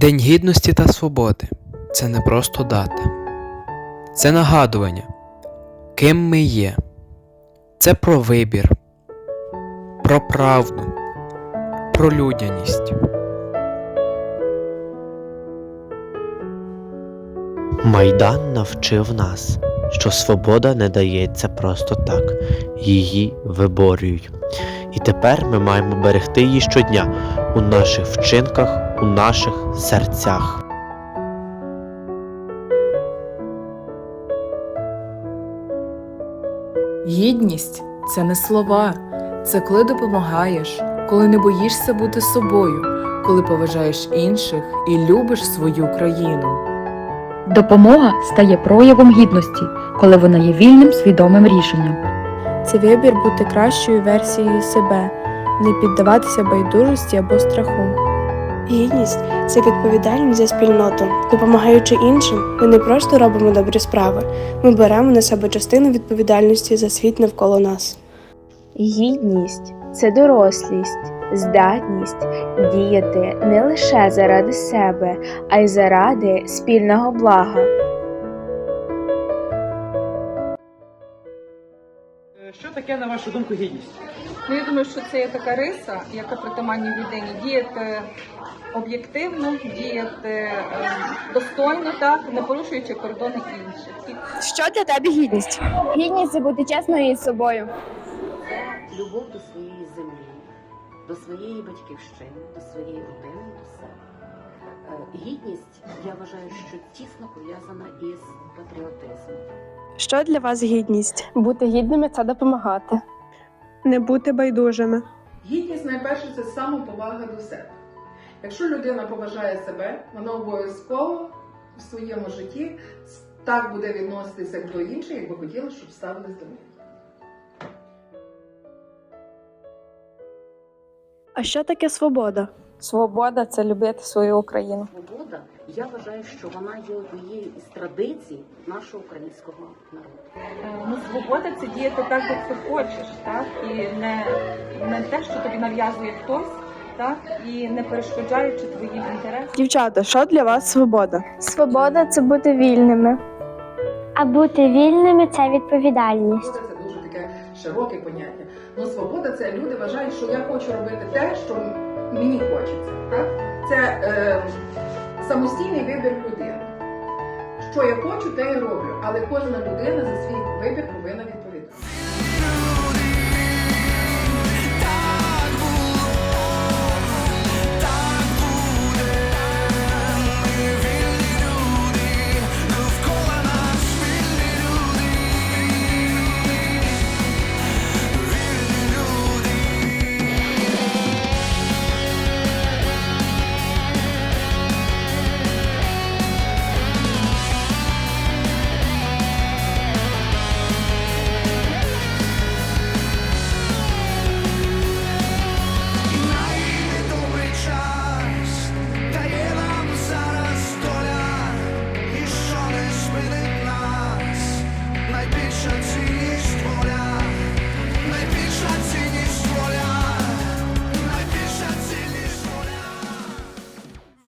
День гідності та свободи це не просто дата, це нагадування, ким ми є. Це про вибір, про правду, про людяність. Майдан навчив нас, що свобода не дається просто так, її виборюють. І тепер ми маємо берегти її щодня у наших вчинках, у наших серцях. Гідність це не слова, це коли допомагаєш, коли не боїшся бути собою, коли поважаєш інших і любиш свою країну. Допомога стає проявом гідності, коли вона є вільним свідомим рішенням. Це вибір бути кращою версією себе, не піддаватися байдужості або страху. Гідність це відповідальність за спільноту. Допомагаючи іншим, ми не просто робимо добрі справи, ми беремо на себе частину відповідальності за світ навколо нас. Гідність це дорослість, здатність діяти не лише заради себе, а й заради спільного блага. Що таке, на вашу думку, гідність? Ну, я думаю, що це є така риса, яка притаманна людині діяти об'єктивно, діяти е, достойно, так, не порушуючи кордони інших. Що для тебе гідність? Гідність це бути чесною із собою. Це любов до своєї землі, до своєї батьківщини, до своєї родини, до себе. Е, Гідність, я вважаю, що тісно пов'язана із патріотизмом. Що для вас гідність? Бути гідними це допомагати. Не бути байдужими. Гідність найперше це самоповага до себе. Якщо людина поважає себе, вона обов'язково в своєму житті так буде відноситися до інших, як би хотіла, щоб ставились до неї. А що таке свобода? Свобода це любити свою Україну. Свобода, я вважаю, що вона є однією із традицій нашого українського народу. Е, Ну, свобода це діяти так, як ти хочеш, так, і не, не те, що тобі нав'язує хтось, так, і не перешкоджаючи твоїм інтересам. Дівчата, що для вас свобода? Свобода це бути вільними. А бути вільними це відповідальність. Свобода це дуже таке широке поняття. Ну, свобода це люди вважають, що я хочу робити те, що мені хочеться. Так? Це е, самостійний вибір людини. Що я хочу, те я роблю. Але кожна людина за свій вибір